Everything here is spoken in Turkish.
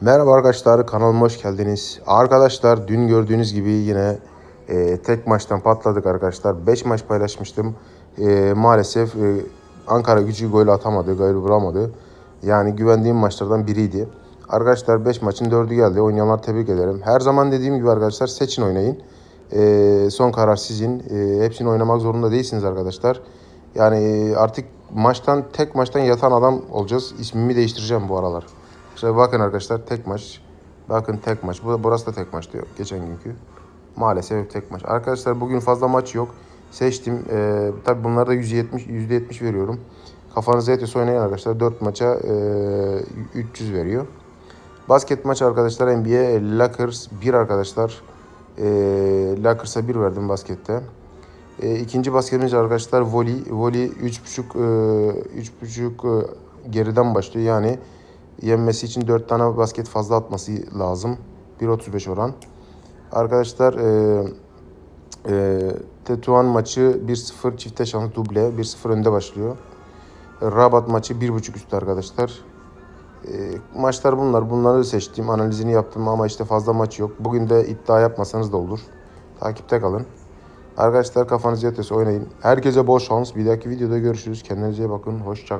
Merhaba arkadaşlar kanalıma hoş geldiniz. Arkadaşlar dün gördüğünüz gibi yine e, tek maçtan patladık arkadaşlar. 5 maç paylaşmıştım. E, maalesef e, Ankara gücü gol atamadı, gol vuramadı. Yani güvendiğim maçlardan biriydi. Arkadaşlar 5 maçın 4'ü geldi. Oynayanlar tebrik ederim. Her zaman dediğim gibi arkadaşlar seçin oynayın. E, son karar sizin. E, hepsini oynamak zorunda değilsiniz arkadaşlar. Yani e, artık maçtan tek maçtan yatan adam olacağız. İsmimi değiştireceğim bu aralar. İşte bakın arkadaşlar tek maç. Bakın tek maç. Bu burası da tek maç diyor. Geçen günkü. Maalesef tek maç. Arkadaşlar bugün fazla maç yok. Seçtim. Ee, tabii bunlarda 170 %70 veriyorum. Kafanıza yetiyorsa oynayın arkadaşlar. 4 maça e, 300 veriyor. Basket maçı arkadaşlar NBA Lakers 1 arkadaşlar. E, Lakers'a 1 verdim baskette. E, ikinci basketimiz arkadaşlar volley. Volley 3.5 e, 3.5 e, geriden başlıyor. Yani yenmesi için 4 tane basket fazla atması lazım. 1.35 oran. Arkadaşlar e, e, Tetuan maçı 1-0 çifte şans duble. 1-0 önde başlıyor. Rabat maçı 1.5 üstü arkadaşlar. E, maçlar bunlar. Bunları seçtim. Analizini yaptım ama işte fazla maç yok. Bugün de iddia yapmasanız da olur. Takipte kalın. Arkadaşlar kafanız yatıyorsa oynayın. Herkese bol şans. Bir dahaki videoda görüşürüz. Kendinize bakın. Hoşçakalın.